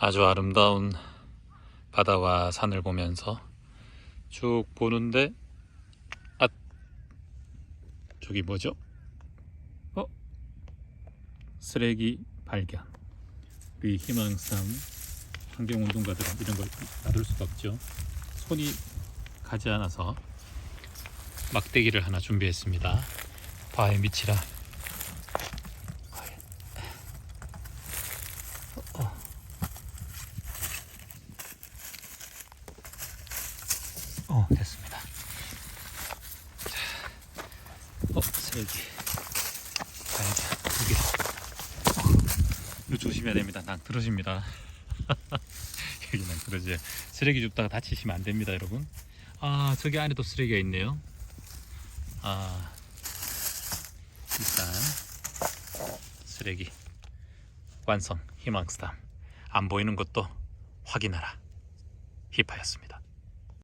아주 아름다운 바다와 산을 보면서 쭉 보는데 아 저기 뭐죠? 어 쓰레기 발견. 우리 희망삼 환경운동가들은 이런 걸 놔둘 수가 없죠. 손이 가지 않아서 막대기를 하나 준비했습니다. 바에 미치라. 어 됐습니다. 자, 어 쓰레기 발견 두 개. 어, 이거 조심해야 됩니다. 낭 들어집니다. 여기 낭 들어져요. 쓰레기 줍다가 다치시면 안 됩니다, 여러분. 아 저기 안에도 쓰레기가 있네요. 아 일단 쓰레기 완성 희망스담 안 보이는 것도 확인하라 힙하였습니다.